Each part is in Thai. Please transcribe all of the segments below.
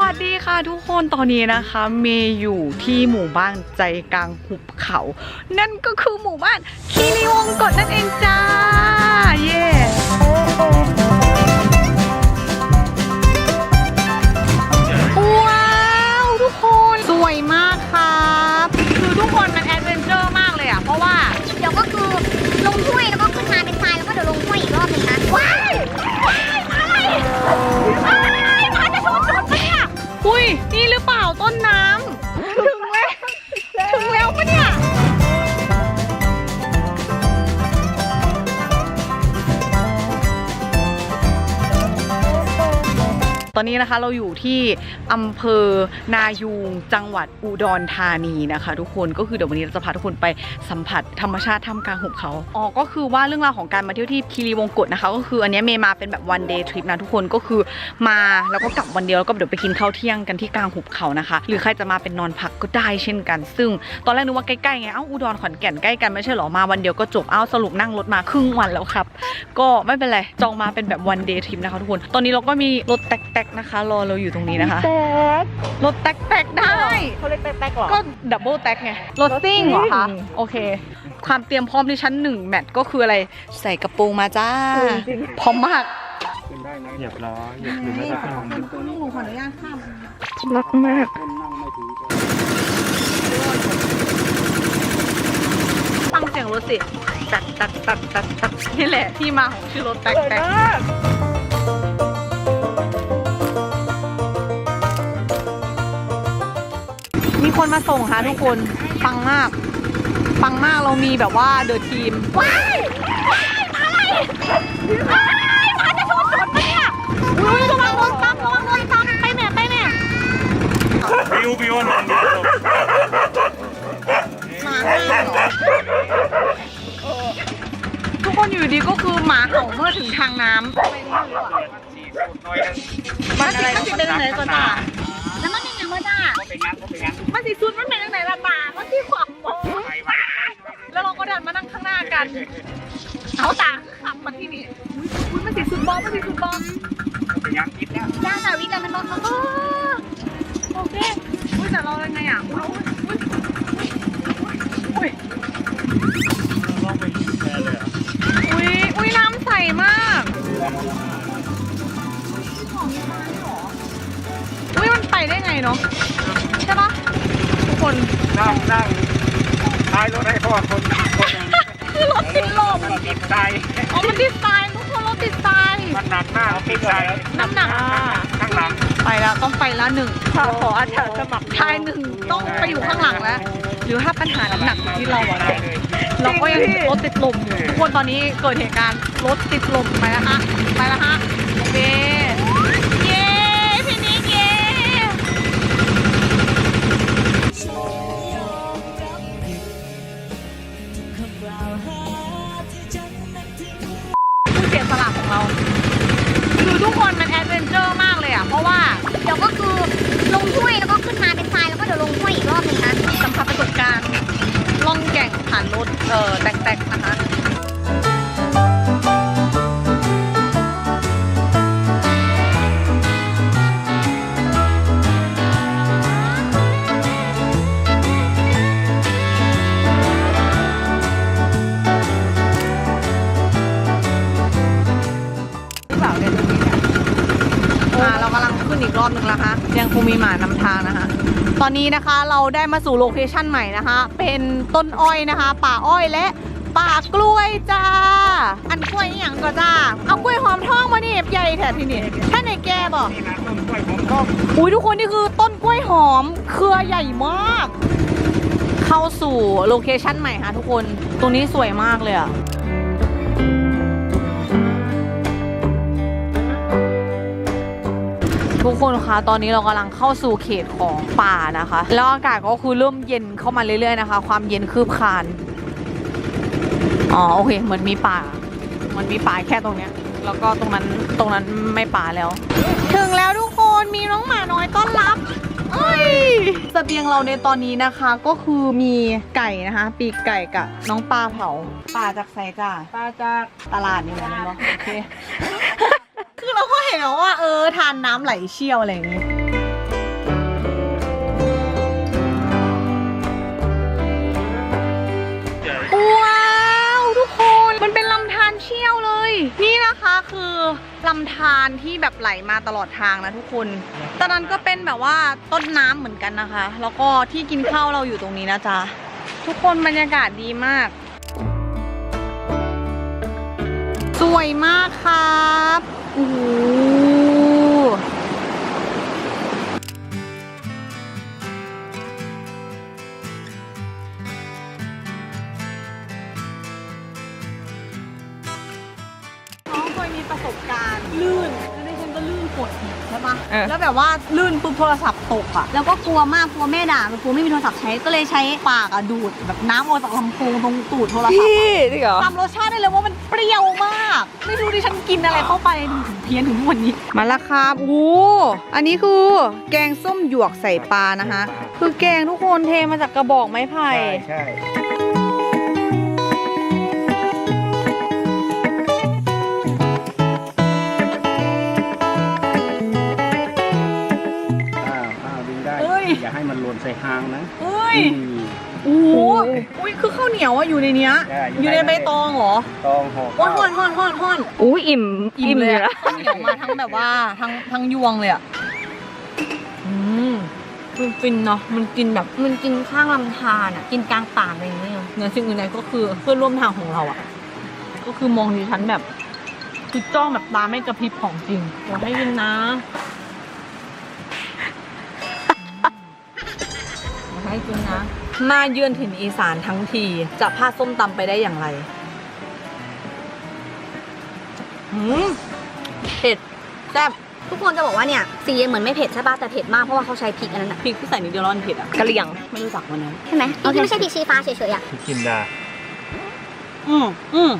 วัสดีค่ะทุกคนตอนนี้นะคะเมย์อยู่ที่หมู่บ้านใจกลางหุบเขา นั่นก็คือหมู่บ้านคีรีวงกฏนั่นเองจ้า เย่ว้าว ทุกคน สวยมาก อนนี้นะคะเราอยู่ที่อำเภอนายูงจังหวัดอุดรธานีนะคะ ทุกคนก็คือเดี๋ยววันนี้เราจะพาทุกคนไปสัมผัสธรรมชาติท่ามกลางหุบเขาอ๋อก็คือว่าเรื่องราวของการมาเที่ยวที่คีรีวงกฏนะคะ ก็คืออันนี้เมย์มาเป็นแบบ one day trip นะทุกคนก็คือมาแล้วก็กลับวันเดียวแล้วก็เดี๋ยวไปกินข้าวเที่ยงกันที่กลางหุบเขานะคะ หรือใครจะมาเป็นนอนพักก็ได้เช่นกัน ซึ่ง ตอนแรกนึกว่าใกล้ๆไงเอ้าอุดรขอนแก่นใกล้กันไม่ใช่หรอมาวันเดียวก็จบเอ้าสรุปนั่งรถมาครึ่งวันแล้วครับ ก็ไม่เป็นไรจองมาเป็นแบบ one day trip นะคะทุกคน ตอนนี้เราก็มีรถแตกนะคะ รอเราอยู่ตรงนี้นะคะ แต๊กรถแต๊กๆได้ เขาเรียกแต๊กแต๊กเหรอ ก็ดับเบิลแท็กไง รถซิ่งเหรอคะ รถซิ่ง โอเค ความเตรียมพร้อมที่ชั้นหนึ่งแมทก็คืออะไร ใส่กระโปรงมาจ้า พร้อมมาก เหยียบล้อเหยียบหรือไม่ก็ข้ามหนูขออนุญาตข้ามรักมาก ฟังเสียงรถสิ ตักตักตักตักตักนี่แหละที่มาของชื่อรถแต๊กสวยแต๊กมาก คนมาส่งค่ะทุกคนฟังมากฟังมากเรามีแบบว่าเดอะทีมว้ายว้ายมาอะไรว้ายมาจะชนชนปะเนี่ยอุ้ยระวังโดนซ้ำระวังโดนซ้ำไปแม่ไปแม่บิวบิวหนอนเดียมาห้าทุกคนอยู่ดีก็คือหมาเห่าเมื่อถึงทางน้ำมันอะไรมันสิเป็นยังไงก็จ้า มันสิซุดมันเป็นยังไงละหมามันที่ขวางมองแล้วเราก็ดันมานั่งข้างหน้ากัน เอาตาขับมาที่นี่อุ๊ยอุ๊ยมันสิซุดบอมมันสิซุดบอมย่าสาวิกันมันรถเขาก็โอเคอุ้ยแต่เรายังไงอะอุ้ยอุ้ยอุ้ยอุ้ยอุ้ยน้ำใสมากอุ้ยมันไปได้ไงเนาะ ใช่ปะทุกคนนั่งนั่งท้ายรถให้พ่อคนคนหนึ่งคือรถติดลมมันติดใจอ๋อมันติดทรายทุกคนรถติดทรายมันหนักหน้าติดใจน้ำหนักข้างหลังไปแล้วต้องไปแล้วหนึ่งขออาสาสมัครชายหนึ่งต้องไปอยู่ข้างหลังแล้ว หรือถ้าปัญหาน้ำหนักอยู่ที่เราอะเนาะเราก็ยังรถติดลมอยู่ทุกคนตอนนี้เกิดเหตุการณ์รถติดลมไปแล้วฮะไปแล้วฮะโอเค กำลังขึ้นอีกรอบหนึ่งแล้วคะ ยังคงมีหมานำทางนะคะ ตอนนี้นะคะเราได้มาสู่โลเคชั่นใหม่นะคะ เป็นต้นอ้อยนะคะ ป่าอ้อยและป่ากล้วยจ้า อันกล้วยอย่างก็จ้า เอากล้วยหอมทองมานี่ใหญ่แท้ที่นี่ถ้าในแกบอกนี่นะต้นกล้วยผมก็อุ้ยทุกคนนี่คือต้นกล้วยหอมเครือใหญ่มาก เข้าสู่โลเคชั่นใหม่ค่ะทุกคน ตรงนี้สวยมากเลยอะ คนคะตอนนี้เรากำลังเข้าสู่เขตของป่านะคะ แล้วอากาศก็คือเริ่มเย็นเข้ามาเรื่อยๆนะคะ ความเย็นคืบคลานอ๋อโอเคเหมือนมีป่ามันมีป่าแค่ตรงเนี้ย แล้วก็ตรงนั้นตรงนั้นไม่ป่าแล้ว ถึงแล้วทุกคนมีน้องหมาน้อยต้อนรับเอ้ยเสบียงเราในตอนนี้นะคะก็คือมีไก่นะคะ ปีกไก่กับน้องปลาเผาปลาจากไซจ้าปลาจากตลาดนี่แหละเนาะโอเคคือเราก็เห็นแล้วว่าเออ ทานน้ำไหลเชี่ยวอะไรอย่างนี้ ว้าวทุกคนมันเป็นลำธารเชี่ยวเลย นี่นะคะคือลำธารที่แบบไหลมาตลอดทางนะทุกคนตอนนั้นก็เป็นแบบว่าต้นน้ำเหมือนกันนะคะ แล้วก็ที่กินข้าวเราอยู่ตรงนี้นะจ๊ะ ทุกคนบรรยากาศดีมากสวยมากครับโอ้ ก็ลื่นกดหินใช่ปะเออ แล้วแบบว่าลื่นปุ๊บโทรศัพท์ตกอะแล้วก็กลัวมากกลัวแม่ด่ากลัวไม่มีโทรศัพท์ใช้ก็เลยใช้ปากอะดูดแบบน้ำออกจากลำโพงตรงตูดโทรศัพท์พี่จริงเหรอจำรสชาติได้เลยว่ามันเปรี้ยวมาก ไม่รู้ดิฉันกินอะไรเข้าไปถึงเพี้ยนถึงทุกวันนี้ มาละครับโอ้อันนี้คือแกงส้มหยวกใส่ปลานะคะ คือแกงทุกคนเทมาจากกระบอกไม้ไผ่ ใช่ใช่ ส่หางนะเฮ้ยอืม โอ้โหอุ้ยคือข้าวเหนียวอะอยู่ในเนี้ย ใช่อยู่อยู่ในในใบ ตองเหรอตองห่อฮ้อนข้าวฮ้อนฮ้อนฮ้อนฮ้อนอุ้ยอิ่มอิ่มเลยอะนะข้าวเหนียวมาทั้งแบบว่าทั้งทั้งยวงเลยอะอืมมันฟินเนาะมันกินแบบมันกินข้างลำธารอะ กินกลางป่าอะไรอย่างเงี้ยเหนือสิ่งอื่นใดก็คือเพื่อนร่วมทางของเราอะก็คือมองดิฉันแบบคือจ้องแบบตาไม่กระพริบของจริงขอให้ยินนะขอ ให้กินนะ มาเยือนถิ่นอีสานทั้งที จะพลาดส้มตำไปได้อย่างไรหืมเผ็ดแซ่บทุกคนจะบอกว่าเนี่ยสีเหมือนไม่เผ็ดใช่ป่ะแต่เผ็ดมากเพราะว่าเขาใช้พริกอันนั้นอะพริกที่ใส่นิดเดียวแล้วมันเผ็ดอะกะเหรี่ยงไม่รู้จักวันนั้นใช่ไหมพริกที่ไม่ใช่พริกชี้ฟ้าเฉยๆอะที่กินดาอืมอืม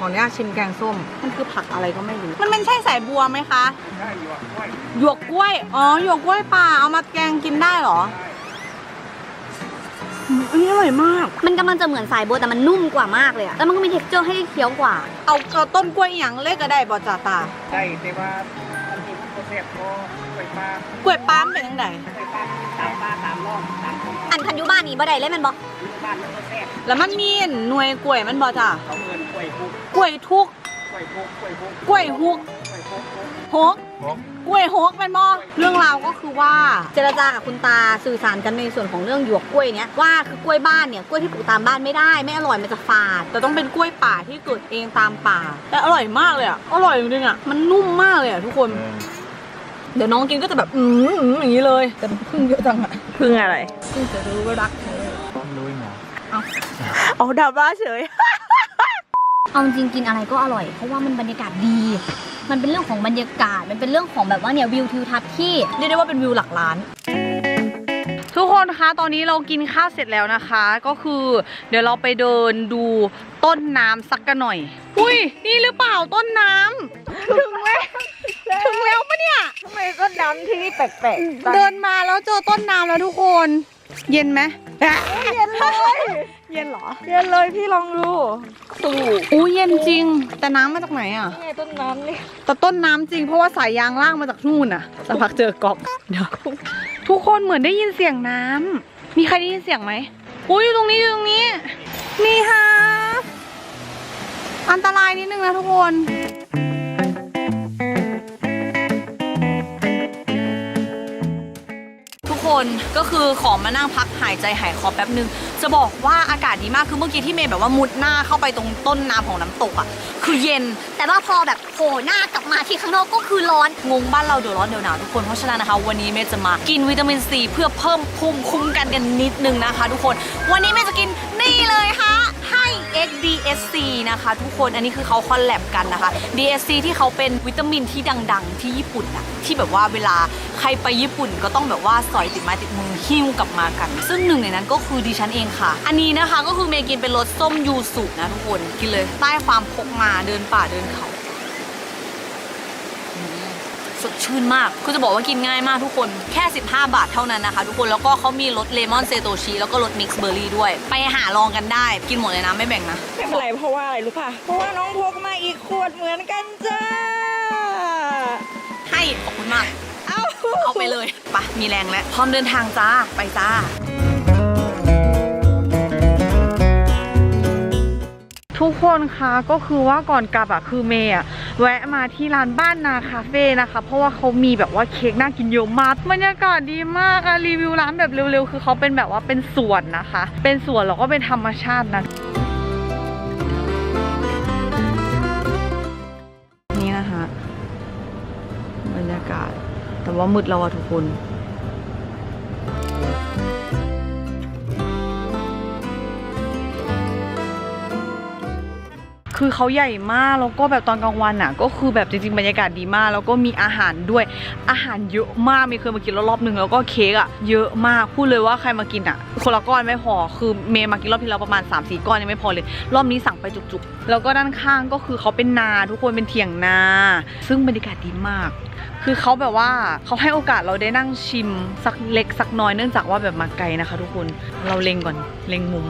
ขออนุญาตชิมแกงส้ม มันคือผักอะไรก็ไม่รู้ มันเป็นใช่สายบัวไหมคะใช่หยวกกล้วยหยวกกล้วย อ๋อหยวกกล้วยป่าเอามาแกงกินได้เหรอ อืมอันนี้อร่อยมาก มันกำลังจะเหมือนสายบัวแต่มันนุ่มกว่ามากเลยอะแล้วมันก็มีเท็กเจอร์ให้เคี้ยวกว่า เอาเอาต้นกล้วยอหย่างเล็กก็ได้บอจ่าตาได้แต่ว่าอันนี้มันก็แซ่บพอกล้วยปลากล้วยป้ามนเป็นยังไงกล้วยปลาตามปลาตามร่องตามของอันคันอยุบ้านนี้บ่ได้เลยแมันบอกบ้านมันก็แซ่บแล้วมันมีหน่วยกล้วยมันบอจ่าเขาเงินกล้วยคุกกล้วยทุกกล้วยคุกกล้วยคุกกล้วยฮุก กล้วยคุกคุกฮกคุกกล้วยฮกเป็นบอเรื่องราวก็คือว่าเจรจากับคุณตาสื่อสารกันในส่วนของเรื่องหยวกกล้วยเนี้ยว่าคือกล้วยบ้านเนี่ยกล้วยที่ปลูกตามบ้านไม่ได้ไม่อร่อยมันจะฝาด แต่ต้องเป็นกล้วยป่าที่เกิดเองตามป่า แต่อร่อยมากเลยอะอร่อยจริงๆอะมันนุ่มมากเลยอะทุกคน เดี๋ยวน้องกินก็จะแบบอืมอืมอย่างนี้เลยแต่พึ่งเยอะจังอะพึ่งอะไรพึ่งจะรู้ว่ารักเธอรู้หมอเอาดับบ้าเฉย เอาจริงๆกินอะไรก็อร่อย เพราะว่ามันบรรยากาศดี มันเป็นเรื่องของบรรยากาศ มันเป็นเรื่องของแบบว่าเนี่ยวิวทิวทัศน์ที่เรียกได้ว่าเป็นวิวหลักล้าน ทุกคนคะตอนนี้เรากินข้าวเสร็จแล้วนะคะ ก็คือ เดี๋ยวเราไปเดินดูต้นน้ำสักกันหน่อย อุ้ยนี่หรือเปล่าต้นน้ำถึงแล้วถึงแล้วปะเนี่ย ทำไมก็ดำที่นี่แปลกๆ เดินมาแล้วเจอต้นน้ำแล้วทุกคน เย็นไหมเย็นเลย เย็นเหรอ เย็นเลยพี่ลองดูสูบอู้เย็นจริง แต่น้ำมาจากไหนอะ นี่ไงต้นน้ำนี่แต่ต้นน้ำจริงเพราะว่าสายยางล่างมาจากนู่นน่ะสักพักเจอกอบเดี๋ยวทุกคนเหมือนได้ยินเสียงน้ำมีใครได้ยินเสียงไหมอุ้ยอยู่ตรงนี้อยู่ตรงนี้ นี่ฮะอันตรายนิดนึงนะทุกคน คนก็คือขอมานั่งพักหายใจหายคอแป๊บนึง จะบอกว่าอากาศดีมากคือเมื่อกี้ที่เมย์แบบว่ามุดหน้าเข้าไปตรงต้นน้ำของน้ำตกอะ คือเย็น แต่ว่าพอแบบโผล่หน้ากลับมาที่ข้างนอกก็คือร้อนงงบ้านเราเดี๋ยวร้อนเดี๋ยวหนาวทุกคนเพราะฉะนั้นนะคะวันนี้เมย์จะมากินวิตามินซีเพื่อเพิ่มภูมิคุ้มกันกันนิดนึงนะคะ ทุกคน วันนี้เมย์จะกินนี่เลยค่ะ XDSC นะคะ ทุกคนอันนี้คือเขาคอลแลบกันนะคะ DSC ที่เขาเป็นวิตามินที่ดัง ๆ ที่ญี่ปุ่นอะที่แบบว่าเวลาใครไปญี่ปุ่นก็ต้องแบบว่าสอยติดไม้ติดมือหิ้วกลับมากัน ซึ่งหนึ่งในนั้นก็คือดิฉันเองค่ะ อันนี้นะคะก็คือเมกินเป็นรสส้มยูสุนะทุกคนกินเลยใต้ความพกมาเดินป่าเดินเขา สด ชื่นมากคือจะบอกว่ากินง่ายมากทุกคนแค่ 15 บาทเท่านั้นนะคะ ทุกคนแล้วก็เขามีรสเลมอนเซโตชิแล้วก็รสมิกซ์เบอร์รี่ด้วย ไปหาลองกันได้ กินหมดเลยนะไม่แบ่งนะ ไม่เป็นไรเพราะว่าอะไรรู้ป่ะ เพราะว่าน้องพกมาอีกขวดเหมือนกันจ้า ให้ขอบคุณมาก เอาเอาไปเลยไปะมีแรงแล้วพร้อมเดินทางจ้าไปจ้าทุกคนคะก็คือว่าก่อนกลับอะคือเมย์อะ แวะมาที่ร้านบ้านนาคาเฟ่นะคะ เพราะว่าเขามีแบบว่าเค้กน่ากินเยอะมากบรรยากาศดีมากอะรีวิวร้านแบบเร็วๆ คือเขาเป็นแบบว่าเป็นสวนนะคะ เป็นสวนแล้วก็เป็นธรรมชาตินะนี่นะคะ บรรยากาศ แต่ว่ามืดแล้วอะทุกคน คือเขาใหญ่มากแล้วก็แบบตอนกลางวันอะ ก็คือแบบจริงๆบรรยากาศดีมาก แล้วก็มีอาหารด้วยอาหารเยอะมากมีเคยมากินรอบหนึ่งแล้วก็เค้กอะเยอะมากพูดเลยว่าใครมากินอะ คนละก้อนไม่พอคือเมย์มากินรอบที่แล้วประมาณ3าสี่ก้อนยังไม่พอเลย รอบนี้สั่งไปจุกๆ แล้วก็ด้านข้างก็คือเขาเป็นนาทุกคนเป็นเถียงนา ซึ่งบรรยากาศดีมากคือเขาแบบว่าเขาให้โอกาสเราได้นั่งชิมสักเล็กสักน้อยเนื่องจากว่าแบบมาไกลนะคะ ทุกคนเราเล็งก่อนเล็งมุม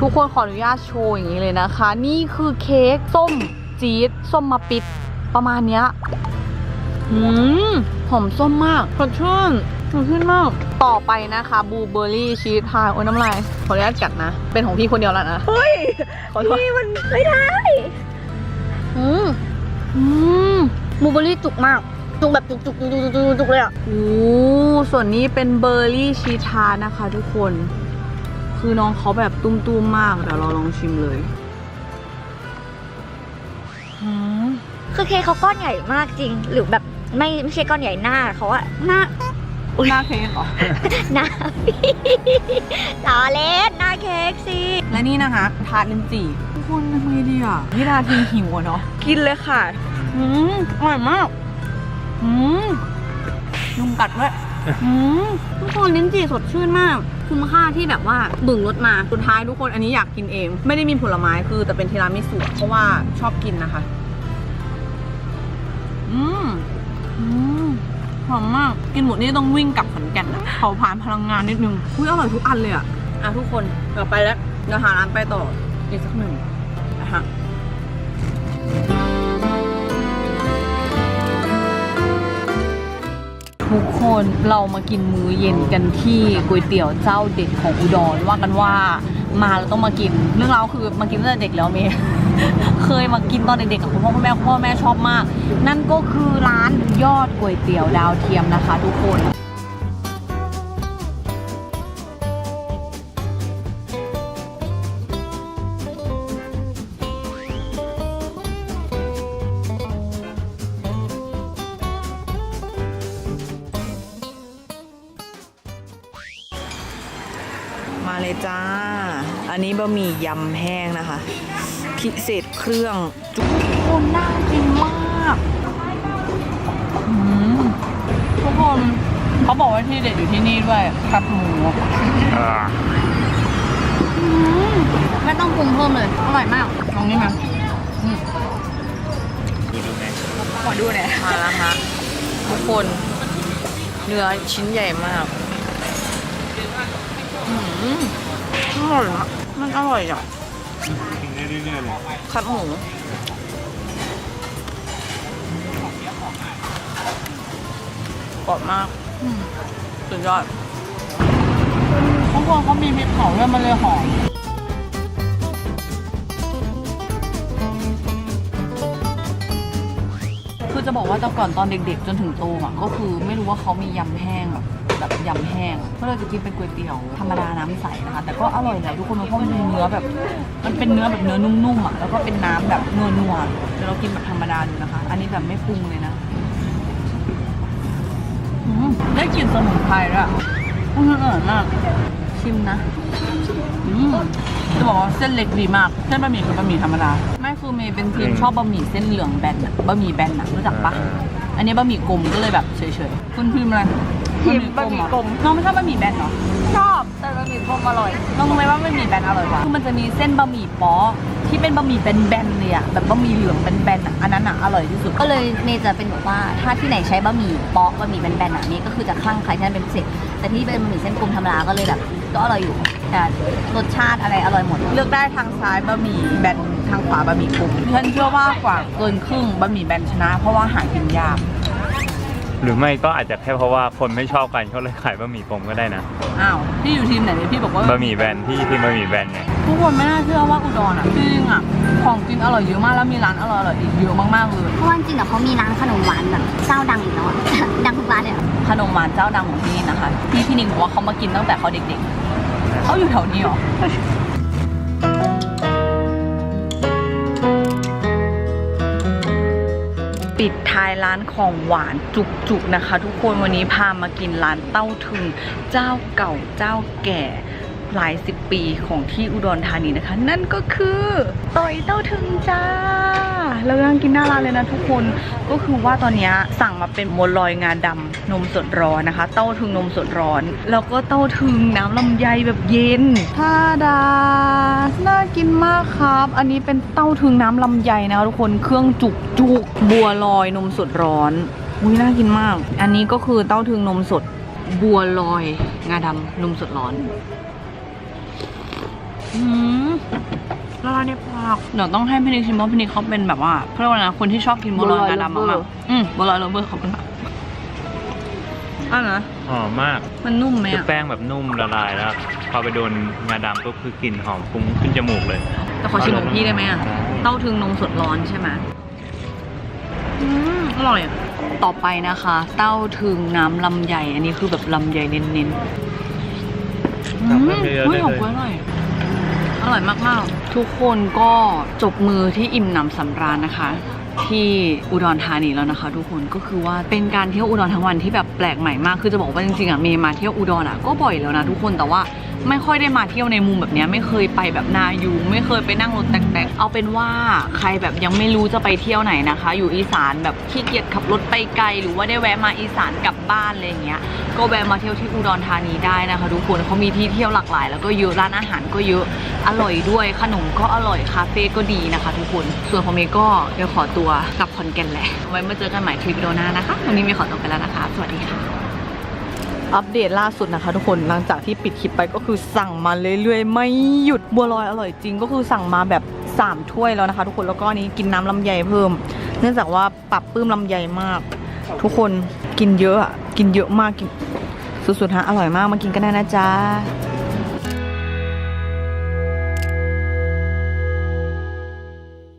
ทุกคนขออนุญาตโชว์อย่างนี้เลยนะคะ นี่คือเค้กส้มจี๊ดส้มมาปิดประมาณเนี้ยหืมหอมส้มมากสดชื่นสดชื่นมาก ต่อไปนะคะบูเบอร์รี่ชีสพายโอ้ยน้ำลายขออนุญาตกัดนะ เป็นของพี่คนเดียวแล้วนะ เฮ้ยขอโทษนี่มันไม่ได้อืมอืมมูเบอรี่จุกมากจุกแบบจุกจุกจุกจุกจุกจุกเลยอะโอ้ส่วนนี้เป็นเบอร์รี่ชีสทาร์ตนะคะทุกคน คือน้องเขาแบบตุ้มๆมาก เดี๋ยวเราลองชิมเลยหืมคือเค้กเขาก้อนใหญ่มากจริง หรือแบบไม่ไม่ใช่ก้อนใหญ่หน้าเขาอะหน้าหน้าเค้กเหรอหน้าล้อเล่นหน้าเค้กสิและนี่นะคะทาร์ตลินจีทุกคนทำไงดีอะพี่ดาทีหิวอะเนาะกินเลยค่ะอืมอร่อยมากอืมยุงกัดด้วยอืมทุกคนลิ้นจี่สดชื่นมาก คุ้มค่าที่แบบว่าบึ่งรถมาสุดท้ายทุกคนอันนี้อยากกินเอง ไม่ได้มีผลไม้คือแต่เป็นทีรามิสุเพราะว่าชอบกินนะคะ อืมอืมหอมมาก กินหมดนี่ต้องวิ่งกลับขอนแก่นนะเผาผลาญพลังงานนิดนึงอุ้ยอร่อยทุกอันเลยอะอะทุกคนเดี๋ยวไปแล้วเดี๋ยวหาร้านไปต่ออีกสักหนึ่งนะฮะ ทุกคนเรามากินมื้อเย็นกันที่ก๋วยเตี๋ยวเจ้าเด็ดของอุดรว่ากันว่ามาเราต้องมากิน เรื่องเราคือมากินตั้งแต่เด็กแล้วเมย์เคยมากินตอนเด็กๆกับคุณพ่อคุณแม่คุณพ่อแม่ชอบมาก นั่นก็คือร้านยอดก๋วยเตี๋ยวดาวเทียมนะคะ ทุกคน บะหมี่ยำแห้งนะคะ พิเศษเครื่องจุกคนน่ากินมากอืมทุกคนเขาบอกว่าที่เด็ดอยู่ที่นี่ด้วยครับหมูอ่าไม่ต้องปรุงเพิ่มเลย อร่อยมากตรงนี้ไหมดูดูไหมขอดูหน่อยมาแล้วฮะทุกคนเนื้อชิ้นใหญ่มาก อืมอร่อยมาก มันอร่อยอะกินได้เรื่อยๆเลยคัดหมูกรอบมากอืมสุดยอดทุกคนเขามีพริกเผาด้วยมันเลยหอม จะบอกว่าแต่ก่อนตอนเด็กๆ จนถึงโตอะก็คือไม่รู้ว่าเขามียำแห้งแบบแบบยำแห้งก็เลยจะกินเป็นก๋วยเตี๋ยวธรรมดาน้ำใสนะคะ แต่ก็อร่อยแหละทุกคนเพราะมันมีเนื้อแบบ มันเป็นเนื้อแบบเนื้อนุ่มๆอะแล้วก็เป็นน้ำแบบนัวๆเดี๋ยวเรากินแบบธรรมดาดูนะคะ อันนี้แบบไม่ปรุงเลยนะได้กลิ่นสมุนไพรด้วอะอืมอร่อยมากชิมนะ อืม บอกว่าเส้นเล็กดีมาก เส้นบะหมี่คือบะหมี่ธรรมดา ไม่คือเมย์เป็นทีมชอบบะหมี่เส้นเหลืองแบนอะบะหมี่แบนอะรู้จักปะอันนี้บะหมี่กลมก็เลยแบบเฉยๆ คุณพิมพ์อะไรพิมพ์บะหมี่กลม น้องไม่ชอบบะหมี่แบนเหรอ ชอบแต่บะหมี่กลมอร่อย น้องรู้ไหมว่าบะหมี่แบนอร่อยกว่า คือมันจะมีเส้นบะหมี่ป๊อที่เป็นบะหมี่แบนๆเลยอะแบบบะหมี่เหลืองแบนๆอะอันนั้นอะอร่อยที่สุด ก็เลยเมย์จะเป็นแบบว่าถ้าที่ไหนใช้บะหมี่เปาะบะหมี่แบนๆอะเมย์ก็คือจะคลั่งใครที่นั่นเป็นพิเศษแต่ที่เป็นบะหมี่เส้นกลมธรรมดาก็เลยแบบก็อร่อยอยู่ แต่รสชาติอะไรอร่อยหมด เลือกได้ทางซ้ายบะหมี่แบนทางขวาบะหมี่กลมฉันเชื่อว่ากว่าเกินครึ่งบะหมี่แบนชนะ เพราะว่าหากินยากหรือไม่ก็อาจจะแค่เพราะว่าคนไม่ชอบกันเขาเลยขายบะหมี่กลมก็ได้นะอ้าวพี่อยู่ทีมไหนเนี่ยพี่บอกว่าบะหมี่แบนที่ที่บะหมี่แบนไงทุกคนไม่น่าเชื่อว่าอุดรอะจริงๆอะของกินอร่อยเยอะมากแล้วมีร้านอร่อยๆอีกเยอะมากๆเลยเพราะว่าจริงๆอะเขามีร้านขนมหวานแบบเจ้าดังอยู่แล้วอะดังทุกร้านเลยอะขนมหวานเจ้าดังของที่นี่นะคะที่พี่นิงบอกว่าเขามากินตั้งแต่เขาเด็กๆ เขาอยู่แถวนี้เหรอ ปิดท้ายร้านของหวานจุกๆนะคะ ทุกคนวันนี้พามากินร้านเต้าถึง เจ้าเก่าเจ้าแก่หลายสิบปีของที่อุดรธานีนะคะ นั่นก็คือต่อยเต้าถึงจ้า เรากำลังกินหน้าร้านเลยนะทุกคนก็คือว่าตอนนี้สั่งมาเป็นบัวลอยงาดำนมสดร้อนนะคะ เต้าถึงนมสดร้อน แล้วก็เต้าถึงน้ำลำไยแบบเย็นท่าดาน่ากินมากครับ อันนี้เป็นเต้าถึงน้ำลำไยนะคะทุกคนเครื่องจุกจุกบัวลอยนมสดร้อนอุ้ยน่ากินมาก อันนี้ก็คือเต้าถึงนมสดบัวลอย งาดำนมสดร้อนอืม ละลายในปากเดี๋ยวต้องให้พี่นิกชิมเพราะพี่นิกเขาเป็นแบบว่าเขาเรียกว่าอะไรนะคนที่ชอบกินบัวลอยงาดำบัวลอยมากๆอืมบัวลอยโรเบอร์ขอบคุณค่ะอะนะหอมมากมันนุ่มไหมคืออะแป้งแบบนุ่มละลายแล้ว พอไปโดนงาดำก็คือกลิ่นหอมฟุ้งขึ้นจมูกเลยแต่ขอชิมของพี่ได้ไหมอะได้เต้าถึงนมสดร้อนใช่ไหมอืมอร่อยอะต่อไปนะคะ เต้าถึงน้ำลำไยอันนี้คือแบบลำไยเน้นๆอืตักมเพิ่มเยอะๆอุ้ยได้ขอบเลยคุณอร่อย อร่อยมากๆ ทุกคนก็จบมือที่อิ่มหนำสำราญนะคะ ที่อุดรธานีแล้วนะคะ ทุกคนก็คือว่าเป็นการเที่ยวอุดรทั้งวันที่แบบแปลกใหม่มากคือจะบอกว่าจริงๆอะเมย์มาเที่ยวอุดรอะก็บ่อยแล้วนะทุกคนแต่ว่า ไม่ค่อยได้มาเที่ยวในมุมแบบนี้ไม่เคยไปแบบนายูไม่เคยไปนั่งรถแตกๆเอาเป็นว่าใครแบบยังไม่รู้จะไปเที่ยวไหนนะคะ อยู่อีสานแบบขี้เกียจขับรถไปไกล หรือว่าได้แวะมาอีสานกลับบ้านอะไรอย่างเงี้ยก็แวะมาเที่ยวที่อุดรธานีได้นะคะ ทุกคนเขามีที่เที่ยวหลากหลาย แล้วก็เยอะร้านอาหารก็เยอะอร่อยด้วยขนมก็อร่อยคาเฟ่ก็ดีนะคะ ทุกคนส่วนของเมย์ก็เดี๋ยวขอตัวกลับคอนแก่นแหละไว้มาเจอกันใหม่ทริปวิดีโอหน้านะคะวันนี้เมย์ขอตัวไปแล้วนะคะ สวัสดีค่ะ อัปเดตล่าสุดนะคะทุกคนหลังจากที่ปิดคลิปไปก็คือสั่งมาเรื่อยๆ ไม่หยุดบัวลอยอร่อยจริงก็คือสั่งมาแบบ 3 ถ้วยแล้วนะคะ ทุกคนแล้วก็นี้กินน้ำลำไยเพิ่ม เนื่องจากว่าปรับปื้มลำไยมาก ทุกคนกินเยอะอะกินเยอะมากกินสุดๆฮะอร่อยมากมากินกันได้นะจ๊ะ